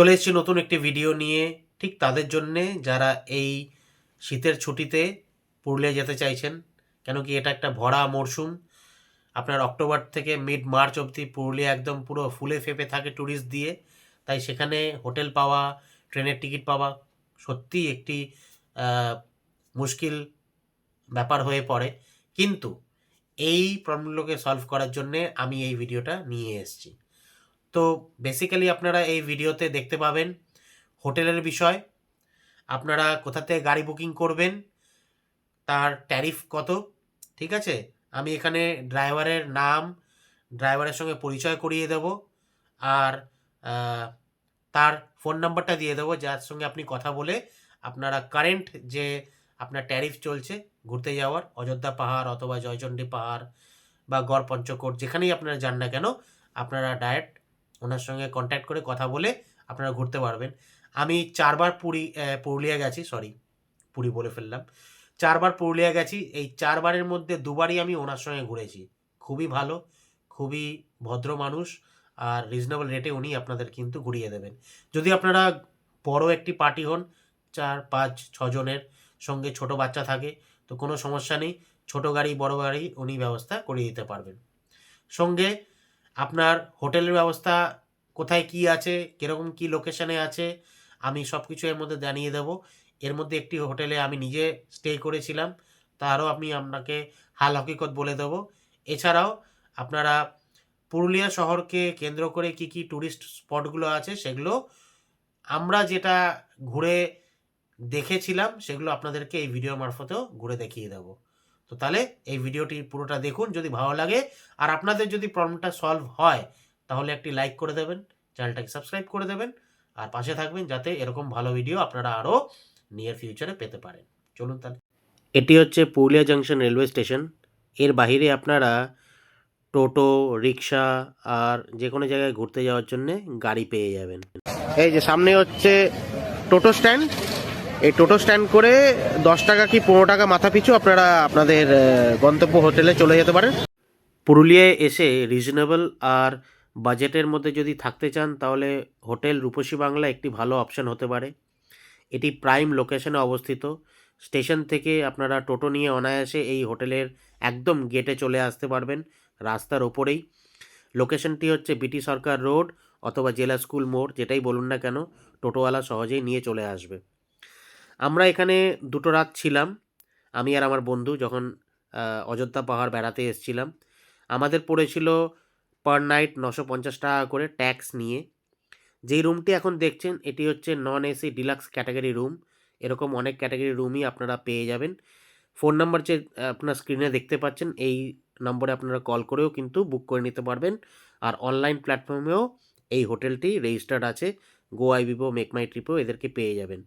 চলে এসেছি নতুন একটি ভিডিও নিয়ে। ঠিক তাদের জন্যে যারা এই শীতের ছুটিতে পুরুলিয়া যেতে চাইছেন, কেন কি এটা একটা ভরা মরশুম আপনার অক্টোবর থেকে মিড মার্চ অবধি পুরুলিয়া একদম পুরো ফুলে ফেপে থাকে ট্যুরিস্ট দিয়ে। তাই সেখানে হোটেল পাওয়া, ট্রেনের টিকিট পাওয়া সত্যিই একটি মুশকিল ব্যাপার হয়ে পড়ে। কিন্তু এই প্রবলেমগুলোকে সলভ করার জন্যে আমি এই ভিডিওটা নিয়ে এসেছি। তো বেসিক্যালি আপনারা এই ভিডিওতে দেখতে পাবেন হোটেলের বিষয়। আপনারা কোথা থেকে গাড়ি বুকিং করবেন, তার ট্যারিফ কত, ঠিক আছে? আমি এখানে ড্রাইভারের নাম ড্রাইভারের সঙ্গে পরিচয় করিয়ে দেব, আর তার ফোন নাম্বারটা দিয়ে দেবো, যার সঙ্গে আপনি কথা বলে আপনারা কারেন্ট যে আপনার ট্যারিফ চলছে ঘুরতে যাওয়ার, অযোধ্যা পাহাড় অথবা জয়চণ্ডী পাহাড় বা গড় পঞ্চকোট যেখানেই আপনারা যান না কেন, আপনারা ডাইরেক্ট ওনার সঙ্গে কন্ট্যাক্ট করে কথা বলে আপনারা ঘুরতে পারবেন। আমি চারবার পুরী পুরুলিয়া গেছি সরি পুরী বলে ফেললাম। চারবার পুরুলিয়া গেছি, এই চারবারের মধ্যে দুবারই আমি ওনার সঙ্গে ঘুরেছি। খুবই ভালো, খুবই ভদ্র মানুষ আর রিজনেবল রেটে উনি আপনাদের কিন্তু ঘুরিয়ে দেবেন। যদি আপনারা বড় একটি পার্টি হন, চার, পাঁচ, ছজনের সঙ্গে ছোট বাচ্চা থাকে, তো কোনো সমস্যা নেই। ছোট গাড়ি, বড় গাড়ি উনি ব্যবস্থা করিয়ে দিতে পারবেন। সঙ্গে আপনার হোটেলের ব্যবস্থা কোথায় কি আছে, কীরকম কি লোকেশনে আছে, আমি সব কিছু এর মধ্যে জানিয়ে দেবো। এর মধ্যে একটি হোটেলে আমি নিজে স্টে করেছিলাম, তারও আমি আপনাকে হাল হকিকত বলে দেবো। এছাড়াও আপনারা পুরুলিয়া শহরকে কেন্দ্র করে কি কি ট্যুরিস্ট স্পটগুলো আছে, সেগুলো আমরা যেটা ঘুরে দেখেছিলাম, সেগুলো আপনাদেরকে এই ভিডিও মারফতেও ঘুরে দেখিয়ে দেবো। তো তাহলে এই ভিডিওটি পুরোটা দেখুন যদি ভালো লাগে। আর আপনাদের যদি প্রবলেমটা সলভ হয়, তাহলে একটি লাইক করে দেবেন চ্যানেলটাকে সাবস্ক্রাইব করে দেবেন, আর পাশে থাকবেন যাতে এরকম ভালো ভিডিও আপনারা আরও নিয়ার ফিউচারে পেতে পারেন। চলুন তাহলে। এটি হচ্ছে পুরুলিয়া জাংশন রেলওয়ে স্টেশনের বাইরে আপনারা টোটো, রিক্সা আর যে কোনো জায়গায় ঘুরতে যাওয়ার জন্য গাড়ি পেয়ে যাবেন। এই যে সামনে হচ্ছে টোটো স্ট্যান্ড এই টোটো স্ট্যান্ড করে দশ টাকা কি পনেরো টাকা মাথা পিছু আপনারা আপনাদের গন্তব্য হোটেলে চলে যেতে পারেন। পুরুলিয়ায় এসে রিজনেবল আর বাজেটের মধ্যে যদি থাকতে চান, তাহলে হোটেল রূপসী বাংলা একটি ভালো অপশন হতে পারে। এটি প্রাইম লোকেশনে অবস্থিত। স্টেশন থেকে আপনারা টোটো নিয়ে অনায়াসে এই হোটেলের একদম গেটে চলে আসতে পারবেন রাস্তার ওপরেই। লোকেশনটি হচ্ছে বিটি সরকার রোড অথবা জেলা স্কুল মোড়, যেটাই বলুন না কেন, টোটোওয়ালা সহজেই নিয়ে চলে আসবে। আমরা এখানে দুটো রাত ছিলাম, আমি আর আমার বন্ধু, যখন অযোধ্যা পাহাড় বেড়াতে এসেছিলাম। আমাদের পড়েছিল পার নাইট নশো পঞ্চাশ টাকা করে ট্যাক্স নিয়ে। যেই রুমটি এখন দেখছেন, এটি হচ্ছে non AC deluxe category room এরকম অনেক ক্যাটাগরি রুমই আপনারা পেয়ে যাবেন। ফোন নাম্বার যে আপনার স্ক্রিনে দেখতে পাচ্ছেন, এই নম্বরে আপনারা কল করেও কিন্তু বুক করে নিতে পারবেন। আর অনলাইন প্ল্যাটফর্মেও এই হোটেলটি রেজিস্টার্ড আছে। গো আই বিভো মেক মাই ট্রিপও এদেরকে পেয়ে যাবেন।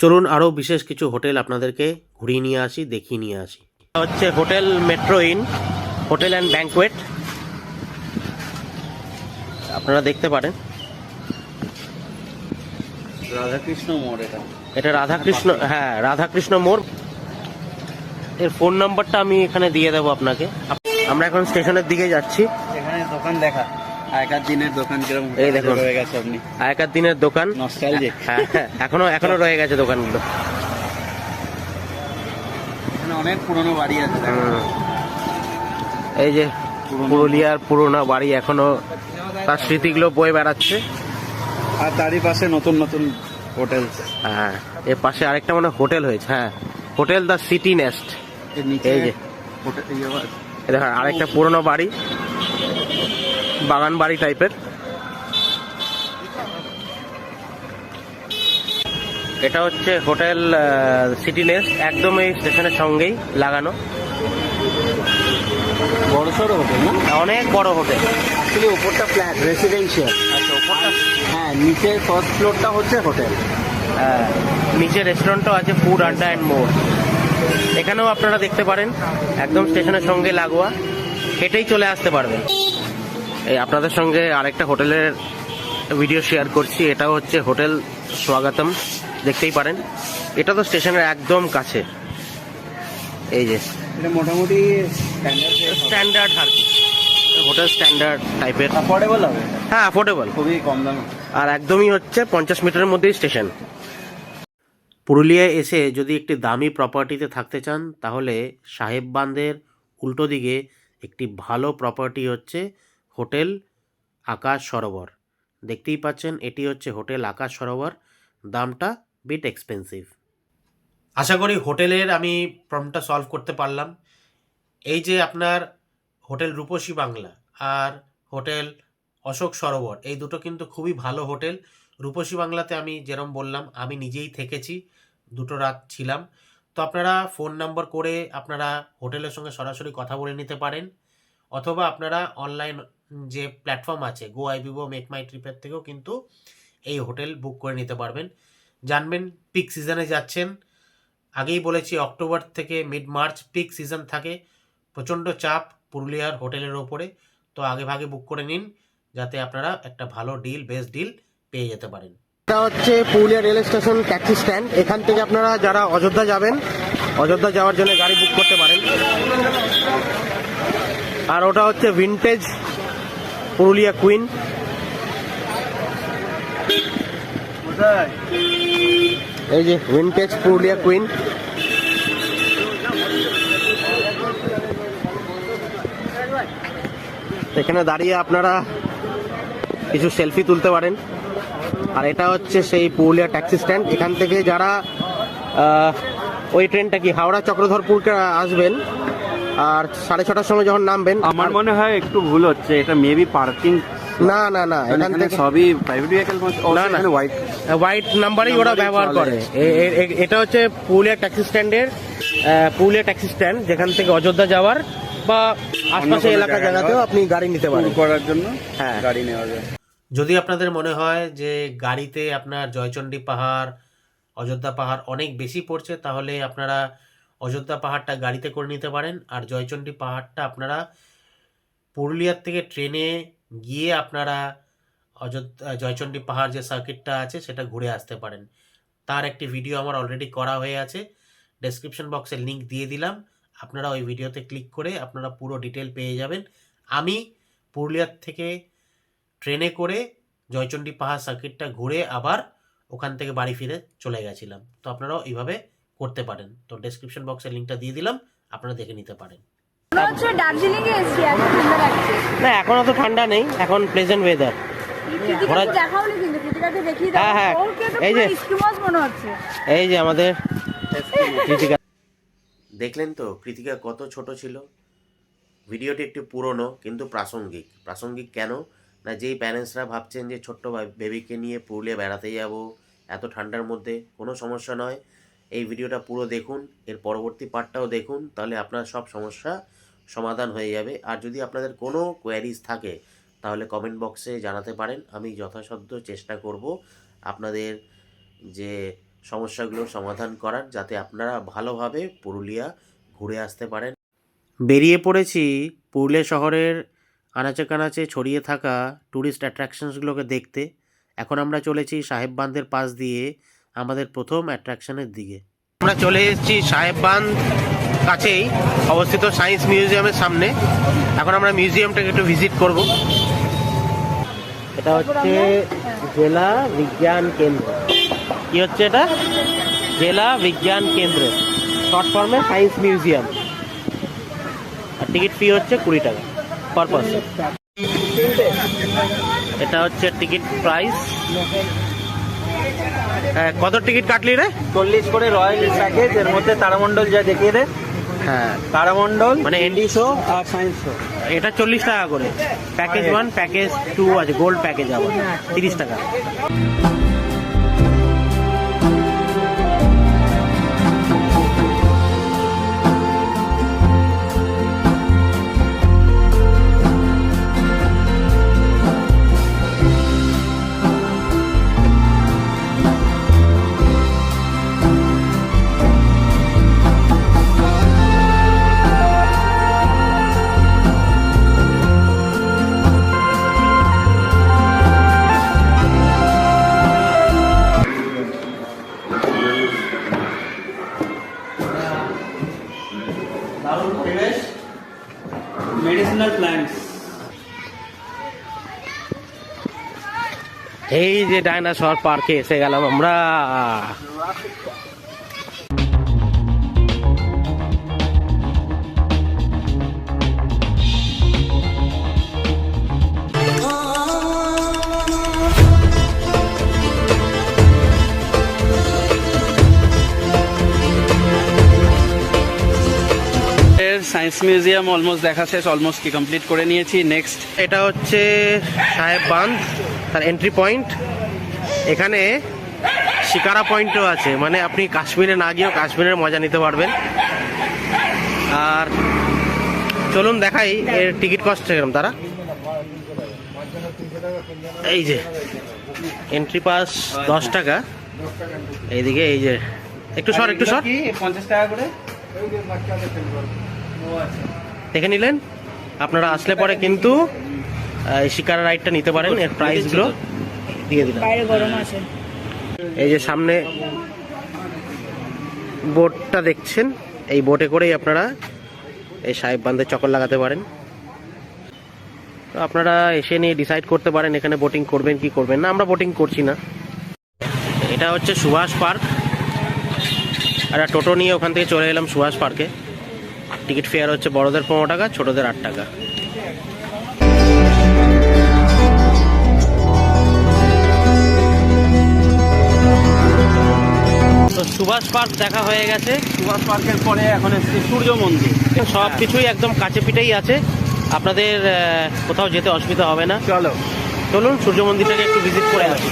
চলুন আরও বিশেষ কিছু হোটেল আপনাদেরকে ঘুরিয়ে নিয়ে আসি দেখিয়ে নিয়ে আসি। হচ্ছে hotel metro inn hotel and banquet. আপনারা দেখতে পারেন। রাধাকৃষ্ণ মোড় এটা। এটা রাধাকৃষ্ণ হ্যাঁ রাধাকৃষ্ণ মোড়। এর ফোন নাম্বারটা আমি এখানে দিয়ে দেবো আপনাকে। আমরা এখন স্টেশনের দিকে যাচ্ছি। এখানে দোকান দেখা। আগেকার দিনের দোকান কীরকম এই দেখুন। রয়ে গেছে আপনি? আগেকার দিনের দোকান? নস্টালজিক হ্যাঁ হ্যাঁ, এখনও এখনও রয়ে গেছে দোকানগুলো। অনেক পুরনো বাড়ি আছে। এই যে পুরুলিয়ার পুরোনো বাড়ি এখনও তার স্মৃতিগুলো বয়ে বেড়াচ্ছে। আর তারই পাশে নতুন নতুন হোটেল। হ্যাঁ এর পাশে আরেকটা মানে হোটেল হয়েছে হ্যাঁ। Hotel the city nest. এই যে। ইয়ে আরেকটা পুরোনো বাড়ি। বাগান বাড়ি টাইপের এটা হচ্ছে হোটেল সিটি নেস্ট একদম এই স্টেশনের সঙ্গেই লাগানো। বড় সড়ো হোটেল না? অনেক বড় হোটেল। অ্যাকচুয়ালি ওপরটা ফ্ল্যাট রেসিডেন্সিয়াল আচ্ছা ওপরটা হ্যাঁ নিচের ফার্স্ট ফ্লোরটা হচ্ছে হোটেল। হ্যাঁ, নিচে রেস্টুরেন্টও আছে ফুড আড্ডা অ্যান্ড মোর এখানেও আপনারা দেখতে পারেন একদম স্টেশনের সঙ্গে লাগোয়া। হেঁটেই চলে আসতে পারবেন। এই আপনাদের সঙ্গে আরেকটা হোটেলের ভিডিও শেয়ার করছি এটাও হচ্ছে হোটেল স্বাগতম দেখতেই পারেন। এটা তো স্টেশনের একদম কাছে। এই যে মোটামুটি স্ট্যান্ডার্ড স্ট্যান্ডার্ড আর কি। হোটেল স্ট্যান্ডার্ড টাইপের অ্যাফোর্ডেবল হবে হ্যাঁ অ্যাফোর্ডেবল খুবই কম দামে। আর একদমই হচ্ছে পঞ্চাশ মিটারের মধ্যেই স্টেশন। পুরুলিয়ায় এসে যদি একটি দামি প্রপার্টিতে থাকতে চান তাহলে সাহেব বাঁধের উল্টো দিকে একটি ভালো প্রপার্টি হচ্ছে হোটেল আকাশ সরোবর। দেখতেই পাচ্ছেন, এটি হচ্ছে হোটেল আকাশ সরোবর। দামটা বিট এক্সপেন্সিভ আশা করি হোটেলের আমি প্রবলেমটা সলভ করতে পারলাম। এই যে আপনার হোটেল রূপসী বাংলা আর হোটেল অশোক সরোবর, এই দুটো কিন্তু খুবই ভালো হোটেল। রূপসী বাংলাতে আমি যেরম বললাম, আমি নিজেই থেকেছি, দুটো রাত ছিলাম। তো আপনারা ফোন নাম্বার করে আপনারা হোটেলের সঙ্গে সরাসরি কথা বলে নিতে পারেন। অথবা আপনারা অনলাইন যে প্ল্যাটফর্ম আছে গো বিভো মেক মাই ট্রিপের থেকেও কিন্তু এই হোটেল বুক করে নিতে পারবেন। জানবেন পিক সিজনে যাচ্ছেন। আগেই বলেছি অক্টোবর থেকে মিড মার্চ পিক সিজন থাকে। প্রচণ্ড চাপ পুরুলিয়ার হোটেলের ওপরে। তো আগে ভাগে বুক করে নিন, যাতে আপনারা একটা ভালো ডিল বেস্ট ডিল পেয়ে যেতে পারেন। এটা হচ্ছে Purulia rail station taxi stand. এখান থেকে আপনারা যারা অযোধ্যা যাবেন, অযোধ্যা যাওয়ার জন্য গাড়ি বুক করতে পারেন। আর ওটা হচ্ছে ভিনটেজ পুরুলিয়া কুইন। এই যে ভিনটেজ পুরুলিয়া কুইন। এখানে দাঁড়িয়ে আপনারা কিছু সেলফি তুলতে পারেন। আর এটা হচ্ছে সেই পুরুলিয়া ট্যাক্সি স্ট্যান্ড এখান থেকে যারা ওই ট্রেনটা কি হাওড়া চক্রধরপুরকে আসবেন আর সাড়ে ছটার সময় যখন নামবেন আমার মনে হয় একটু ভুল হচ্ছে এটা মেবি পার্কিং না না না এখান থেকে সবই প্রাইভেট ভেহিকল না, না। হোয়াইট হোয়াইট নাম্বারই ওরা ব্যবহার করে। এটা হচ্ছে পুরুলিয়া ট্যাক্সি স্ট্যান্ডের আহ, পুরুলিয়া ট্যাক্সি স্ট্যান্ড যেখান থেকে অযোধ্যা যাওয়ার বা আশপাশে এলাকা জায়গাতেও আপনি গাড়ি নিতে পারেন। করার জন্য হ্যাঁ। গাড়ি নেওয়া যায়। যদি আপনাদের মনে হয় যে গাড়িতে আপনার জয়চণ্ডী পাহাড় অযোধ্যা পাহাড় অনেক বেশি পড়ছে তাহলে আপনারা অযোধ্যা পাহাড়টা গাড়িতে করে নিতে পারেন। আর জয়চণ্ডী পাহাড়টা আপনারা পুরুলিয়ার থেকে ট্রেনে গিয়ে আপনারা অযোধ্যা, জয়চণ্ডী পাহাড় যে সার্কিটটা আছে, সেটা ঘুরে আসতে পারেন। তার একটি ভিডিও আমার অলরেডি করা হয়ে আছে। ডেসক্রিপশন বক্সে লিংক দিয়ে দিলাম। আপনারা ওই ভিডিওতে ক্লিক করে আপনারা পুরো ডিটেল পেয়ে যাবেন। আমি পুরুলিয়ার থেকে ট্রেনে করে জয়চণ্ডী পাহাড় সার্কিটটা ঘুরে আবার ওখান থেকে বাড়ি ফিরে চলে গেছিলাম। তো আপনারাও এইভাবে করতে পারেন। তো ডেসক্রিপশন বক্সে লিঙ্কটা দিয়ে দিলাম আপনারা দেখে নিতে পারেন। দার্জিলিং এ এসছি না এখন অত ঠান্ডা নেই এখন প্লেজেন্ট ওয়েদার হ্যাঁ, হ্যাঁ। এই যে- এই আমাদের কৃতিকা দেখলেন তো কৃতিকা কত ছোট ছিল? ভিডিওটি একটু পুরনো কিন্তু প্রাসঙ্গিক। প্রাসঙ্গিক কেন? না যেই প্যারেন্টসরা ভাবছেন যে ছোট্ট বেবিকে নিয়ে পুরুলিয়া বেড়াতে যাব এত ঠান্ডার মধ্যে কোনো সমস্যা নয়। এই ভিডিওটা পুরো দেখুন, এর পরবর্তী পার্টটাও দেখুন, তাহলে আপনার সব সমস্যা সমাধান হয়ে যাবে। আর যদি আপনাদের কোনো কোয়ারিজ থাকে, তাহলে কমেন্ট বক্সে জানাতে পারেন, আমি যথাসাধ্য চেষ্টা করব আপনাদের যে সমস্যাগুলোর সমাধান করার, যাতে আপনারা ভালোভাবে পুরুলিয়া ঘুরে আসতে পারেন। বেরিয়ে পড়েছি পুরুলিয়া শহরের আনাচে কানাচে ছড়িয়ে থাকা ট্যুরিস্ট অ্যাট্রাকশনসগুলোকে দেখতে। এখন আমরা চলেছি সাহেব বাঁধের পাশ দিয়ে আমাদের প্রথম অ্যাট্রাকশনের দিকে। আমরা চলে এসেছি সাহেববান কাছেই অবস্থিত সায়েন্স মিউজিয়ামের সামনে। এখন আমরা মিউজিয়ামটাকে একটু ভিজিট করব। এটা হচ্ছে জেলা বিজ্ঞান কেন্দ্র। কি হচ্ছে এটা? জেলা বিজ্ঞান কেন্দ্র। শর্ট ফর্মে সায়েন্স মিউজিয়াম। আর টিকিট ফি হচ্ছে কুড়ি টাকা পার পার্সন এটা হচ্ছে টিকিট প্রাইস কত টিকিট কাটলি রে? চল্লিশ করে রয়্যাল প্যাকেজ এর মধ্যে তারামণ্ডল যা দেখিয়ে দে। হ্যাঁ। তারামণ্ডল মানে এনডি শো আর সায়েন্স শো এটা চল্লিশ টাকা করে। প্যাকেজ ওয়ান প্যাকেজ টু আছে গোল্ড প্যাকেজ আবার তিরিশ টাকা। এই যে ডাইনাসর পার্কে এসে গেলাম আমরা। সায়েন্স মিউজিয়াম অলমোস্ট দেখা শেষ অলমোস্ট কি কমপ্লিট করে নিয়েছি। নেক্সট এটা হচ্ছে সাহেব বাঁধ। তার এন্ট্রি পয়েন্ট এখানে শিকারা পয়েন্টও আছে মানে আপনি কাশ্মীরে না গিয়েও কাশ্মীরের মজা নিতে পারবেন। আর চলুন দেখাই এর টিকিট কস্ট কীরকম তারা? এই যে এন্ট্রি পাস দশ টাকা। এইদিকে এই যে একটু সর একটু সর। পঞ্চাশ টাকা করে। দেখে নিলেন? আপনারা আসলে পরে কিন্তু শিকারা রাইডটা নিতে পারেন এর প্রাইসগুলো দিয়ে দিলাম। বাইরে গরম আছে। এই যে সামনে বোটটা দেখছেন এই বোটে করেই আপনারা এই সাহেব বান্ধে চকর লাগাতে পারেন। তো আপনারা এসে নিয়ে ডিসাইড করতে পারেন এখানে বোটিং করবেন কি করবেন না আমরা বোটিং করছি না। এটা হচ্ছে সুভাষ পার্ক। আর টোটো নিয়ে ওখান থেকে চলে এলাম সুভাষ পার্কে। টিকিট ফেয়ার হচ্ছে বড়দের পনেরো টাকা ছোটদের আট টাকা। তো সুভাষ পার্ক দেখা হয়ে গেছে। সুভাষ পার্কের পরে এখন এসছি সূর্য মন্দির। সব কিছুই একদম কাছে পিঠেই আছে। আপনাদের কোথাও যেতে অসুবিধা হবে না। চলো। চলুন সূর্য মন্দিরটাকে একটু ভিজিট করে আসি।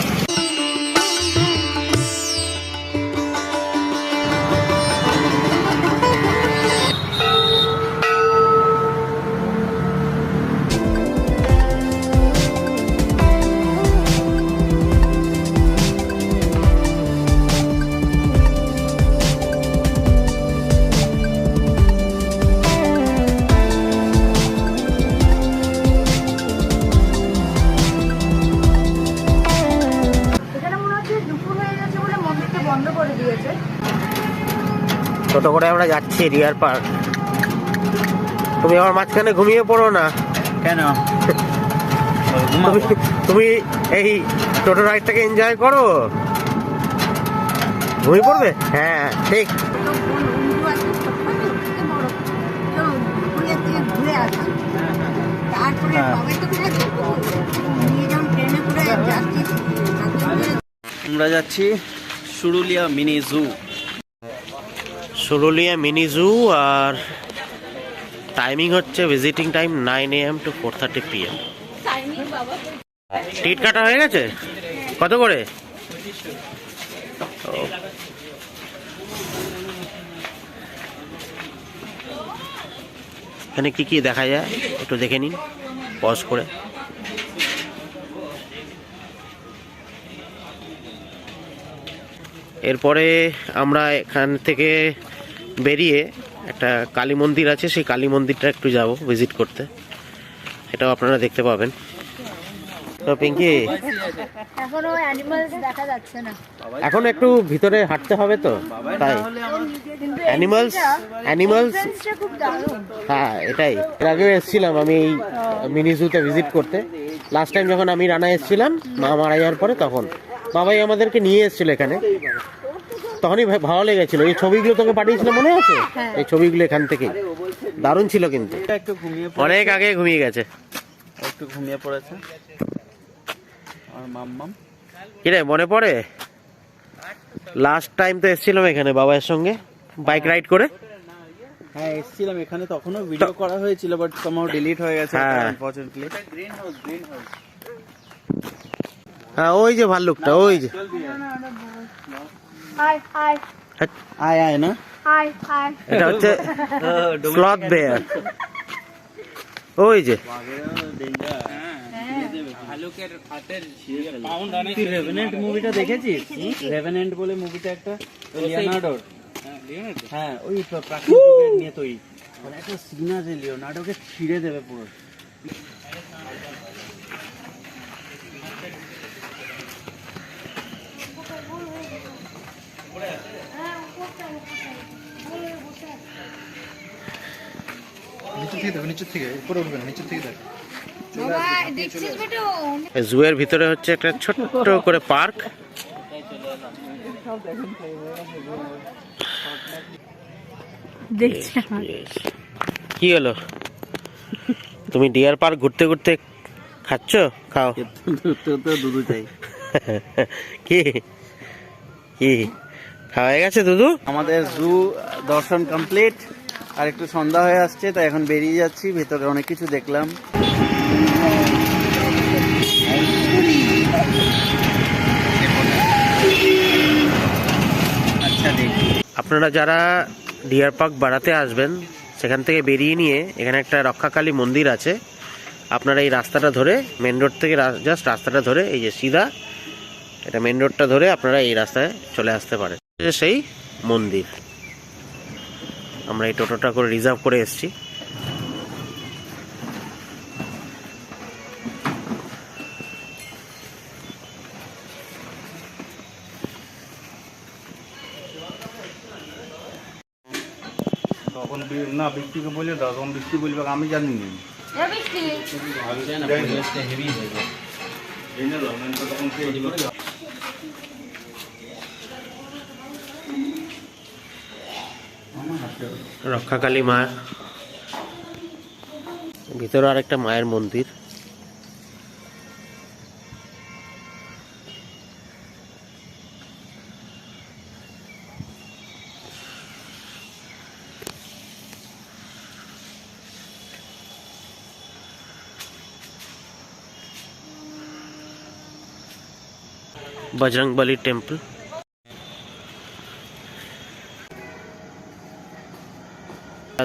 ছোট করে আমরা যাচ্ছি রিয়ার পার্ক। তুমি আমার মাঝখানে ঘুমিয়ে পড়ো না। কেন? তুমি এই টোটো রাইডটাকে এনজয় করো। ঘুমিয়ে পড়বে? হ্যাঁ ঠিক। আমরা যাচ্ছি Surulia mini zoo. Surulia mini zoo আর টাইমিং হচ্ছে visiting time nine A M to four thirty P M ticket কাটা হয়ে গেছে? কত করে। এখানে কি কি দেখা যায়? একটু দেখে নিন। পজ করে। এরপরে আমরা এখান থেকে বেরিয়ে একটা কালী মন্দির আছে সেই কালী মন্দিরটা একটু যাব ভিজিট করতে। এটাও আপনারা দেখতে পাবেন। তো পিঙ্কি এখনও অ্যানিমালস দেখা যাচ্ছে না। এখন একটু ভিতরে হাঁটতে হবে তো তাই। খুব দারুণ। হ্যাঁ এটাই। এর আগেও এসেছিলাম আমি এই মিনি জুতে ভিজিট করতে। লাস্ট টাইম যখন আমি রানা এসেছিলাম মা মারা যাওয়ার পরে তখন। বাবাই আমাদেরকে নিয়ে এসেছিল এখানে। তখনই ভালো লেগেছিল এই ছবিগুলো তোকে পাঠিয়েছিল মনে আছে হ্যাঁ। এই ছবিগুলো এখান থেকে দারুণ ছিল কিন্তু একটু ঘুমিয়ে অনেক আগে ঘুমিয়ে গেছে একটু ঘুমিয়ে পড়েছে আর মাম্মাম কিরে মনে পড়ে লাস্ট টাইম তো এসেছিলাম এখানে বাবার সঙ্গে বাইক রাইড করে হ্যাঁ এসেছিলাম এখানে তখনও ভিডিও করা হয়েছিল বাট সামহাও ডিলিট হয়ে গেছে হ্যাঁ। Unfortunately green house green house হ্যাঁ ওই যে ভাল্লুকটা ওই যে হাই হাই আয় আয় না হাই হাই এটা হচ্ছে স্লথ বেয়ার ওই যে। রেভেনেন্ট মুভিটা দেখেছিস? রেভেনেন্ট বলে মুভিটা একটা লিওনার্ডোর হ্যাঁ ওই প্রা- প্রাকৃতিক নিয়ে তৈরি। মানে একটা সিন আছে লিওনার্ডোকে ছিঁড়ে দেবে পুরো। থেকে দেখো নিচের থেকে উপরে উঠবে না নিচের থেকে দেখো। বাবা দেখছিস বেটো? জুয়ের ভিতরে হচ্ছে একটা ছোট্ট করে পার্ক। কি হলো? তুমি ডিয়ার পার্ক ঘুরতে ঘুরতে খাচ্ছ? খাও। দুধু চাই। কি? কি? খাওয়া হয়ে গেছে দুদু? আমাদের জু দর্শন কমপ্লিট। আর একটু সন্ধ্যা হয়ে আসছে, তাই এখন বেরিয়ে যাচ্ছি, ভেতরে অনেক কিছু দেখলাম। আচ্ছা আপনারা যারা ডিয়ার পার্ক বাড়াতে আসবেন, সেখান থেকে বেরিয়ে নিয়ে এখানে একটা রক্ষাকালী মন্দির আছে। আপনারা এই রাস্তাটা ধরে মেন রোড থেকে জাস্ট রাস্তাটা ধরে, এই যে সিধা, এটা মেন রোডটা ধরে আপনারা এই রাস্তায় চলে আসতে পারেন। সেই মন্দির। আমরা এই টোটোটা করে রিজার্ভ করে এসেছি। তখন না বৃষ্টিকে বলে দাও তখন বৃষ্টি বলবে আমি জানি না। এনে দাও নাহলে তো তখন কে এদিকে করে যাবে। রক্ষাকালী মা। ভিতরে আরেকটা মায়ের মন্দির। বজরংবলী টেম্পল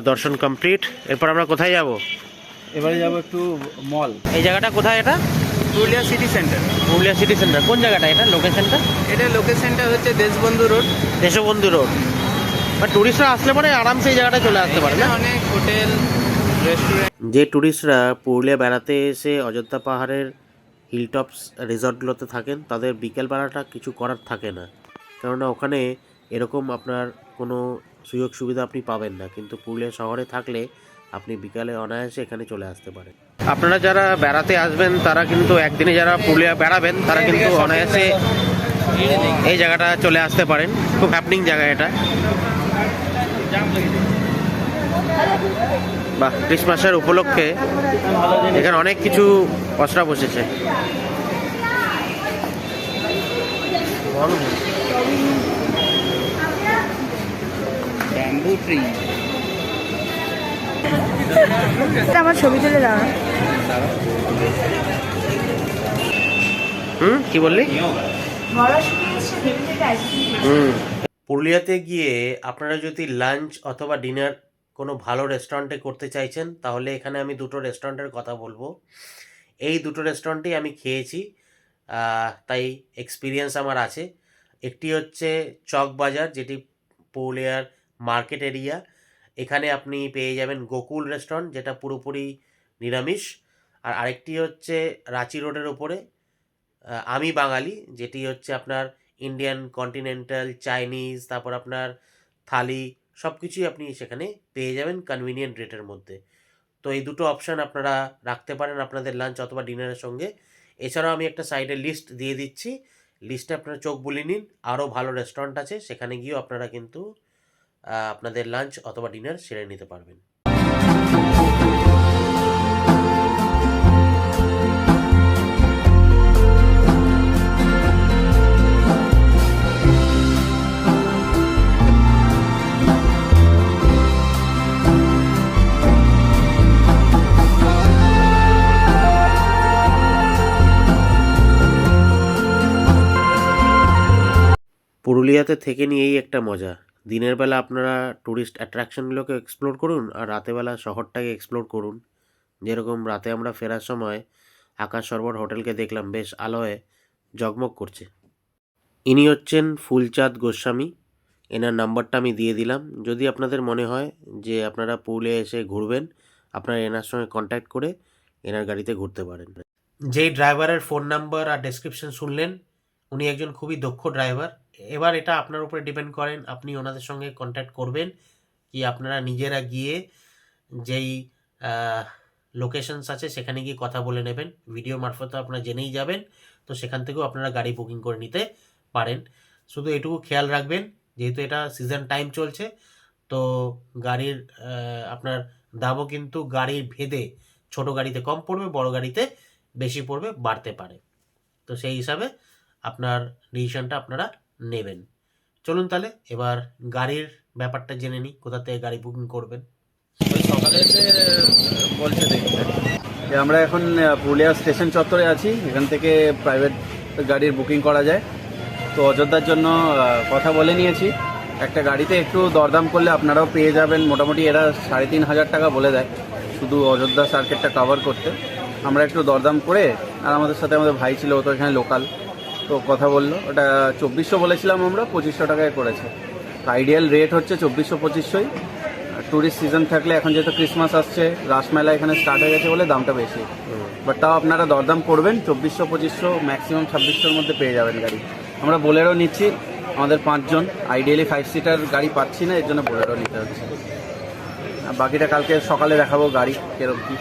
দর্শন কমপ্লিট। এরপর আমরা কোথায় যাব? এবারে যাব একটু মল। এই জায়গাটা কোথায় এটা? Purulia city centre. Purulia city centre. কোন জায়গাটা এটা? লোকেশনটা? এটা লোকেশনটা হচ্ছে দেশবন্ধু রোড। দেশবন্ধু রোড। বা টুরিস্টরা আসলে পরে আরামসে এই জায়গাটা চলে আসতে পারে না? অনেক হোটেল রেস্টুরেন্ট। যে ট্যুরিস্টরা পুরুলিয়া বেড়াতে এসে অযোধ্যা পাহাড়ের হিলটপস রিসর্টগুলোতে থাকেন তাদের বিকেল বেলাটা কিছু করার থাকে না। কেননা ওখানে এরকম আপনার কোনো সুযোগ সুবিধা আপনি পাবেন না। কিন্তু পুরুলিয়া শহরে থাকলে আপনি বিকালে অনায়াসে এখানে চলে আসতে পারেন। আপনারা যারা বেড়াতে আসবেন, তারা কিন্তু একদিনে যারা পুরুলিয়া বেড়াবেন, তারা কিন্তু অনায়াসে এই জায়গাটা চলে আসতে পারেন। খুব হ্যাপনিং জায়গা এটা। বাহ, ক্রিসমাসের উপলক্ষে এখানে অনেক কিছু পসরা বসেছে। আমার ছবি তুলে দাও হুম? কি বললি? হুম। পুরুলিয়াতে গিয়ে আপনারা যদি লাঞ্চ অথবা ডিনার কোনো ভালো রেস্টুরেন্টে করতে চাইছেন তাহলে এখানে আমি দুটো রেস্টুরেন্টের কথা বলব। এই দুটো রেস্টুরেন্টেই আমি খেয়েছি তাই এক্সপিরিয়েন্স আমার আছে। একটি হচ্ছে চক বাজার যেটি পুরুলিয়ার মার্কেট এরিয়া। এখানে আপনি পেয়ে যাবেন গোকুল রেস্টুরেন্ট, যেটা পুরোপুরি নিরামিষ। আর আরেকটি হচ্ছে রাঁচি রোডের ওপরে আমি বাঙালি, যেটি হচ্ছে আপনার ইন্ডিয়ান, কন্টিনেন্টাল, চাইনিজ, তারপর আপনার থালি সব কিছুই আপনি সেখানে পেয়ে যাবেন কনভিনিয়েন্ট রেটের মধ্যে। তো এই দুটো অপশান আপনারা রাখতে পারেন আপনাদের লাঞ্চ অথবা ডিনারের সঙ্গে। এছাড়াও আমি একটা সাইডে লিস্ট দিয়ে দিচ্ছি। লিস্টে আপনারা চোখ বুলিয়ে নিন। আরও ভালো রেস্টুরেন্ট আছে, সেখানে গিয়েও আপনারা কিন্তু আপনাদের লাঞ্চ অথবা ডিনার সেরে নিতে পারবেন। পুরুলিয়াতে থেকে নিয়েই একটা মজা। দিনের বেলা আপনারা ট্যুরিস্ট অ্যাট্রাকশনগুলোকে এক্সপ্লোর করুন আর রাতেবেলা শহরটাকে এক্সপ্লোর করুন। যেরকম রাতে আমরা ফেরার সময় আকাশ সরোবর হোটেলকে দেখলাম, বেশ আলোয় জগমগ করছে। ইনি হচ্ছেন ফুলচাঁদ গোস্বামী। এনার নাম্বারটা আমি দিয়ে দিলাম। যদি আপনাদের মনে হয় যে আপনারা পুলে এসে ঘুরবেন, আপনারা এনার সঙ্গে কন্ট্যাক্ট করে এনার গাড়িতে ঘুরতে পারেন। যেই ড্রাইভারের ফোন নাম্বার আর ডেসক্রিপশন শুনলেন, উনি একজন খুবই দক্ষ ড্রাইভার এবার এটা আপনার উপরে ডিপেন্ড করেন, আপনি ওনাদের সঙ্গে কন্ট্যাক্ট করবেন কি আপনারা নিজেরা গিয়ে যেই লোকেশনস আছে সেখানে গিয়ে কথা বলে নেবেন। ভিডিও মারফত আপনারা জেনেই যাবেন, তো সেখান থেকেও আপনারা গাড়ি বুকিং করে নিতে পারেন। শুধু এটুকু খেয়াল রাখবেন, যেহেতু এটা সিজন টাইম চলছে, তো গাড়ির আপনার দামও কিন্তু গাড়ির ভেদে ছোট গাড়িতে কম পড়বে, বড় গাড়িতে বেশি পড়বে, বাড়তে পারে। তো সেই হিসাবে আপনার ডিসিশনটা আপনারা নেবেন। চলুন তাহলে, এবার গাড়ির ব্যাপারটা জেনে নিই, কোথা থেকে গাড়ি বুকিং করবেন। সকালে আমরা এখন পুরুলিয়া স্টেশন চত্বরে আছি, এখান থেকে প্রাইভেট গাড়ির বুকিং করা যায়। তো অযোধ্যার জন্য কথা বলে নিয়েছি। একটা গাড়িতে একটু দরদাম করলে আপনারাও পেয়ে যাবেন। মোটামুটি এরা সাড়ে তিন হাজার টাকা বলে দেয়, শুধু অযোধ্যা সার্কিটটা কভার করতে। আমরা একটু দরদাম করে, আর আমাদের সাথে আমাদের ভাই ছিল, ও তো এখানে লোকাল তো কথা বলল। ওটা চব্বিশশো বলেছিলাম আমরা পঁচিশশো টাকায় করেছে। আইডিয়াল রেট হচ্ছে চব্বিশশো পঁচিশশোই। ট্যুরিস্ট সিজন থাকলে এখন যেহেতু ক্রিসমাস আসছে রাসমেলা এখানে স্টার্ট হয়ে গেছে বলে দামটা বেশি। বাট তাও আপনারা দরদাম করবেন চব্বিশশো পঁচিশশো ম্যাক্সিমাম ছাব্বিশশোর মধ্যে পেয়ে যাবেন গাড়ি। আমরা বোলেরো নিচ্ছি আমাদের পাঁচজন। আইডিয়ালি ফাইভ সিটার গাড়ি পাচ্ছি না এর জন্য বোলেরো নিতে হচ্ছে। আর বাকিটা কালকে সকালে দেখাবো গাড়ি কীরকম কি।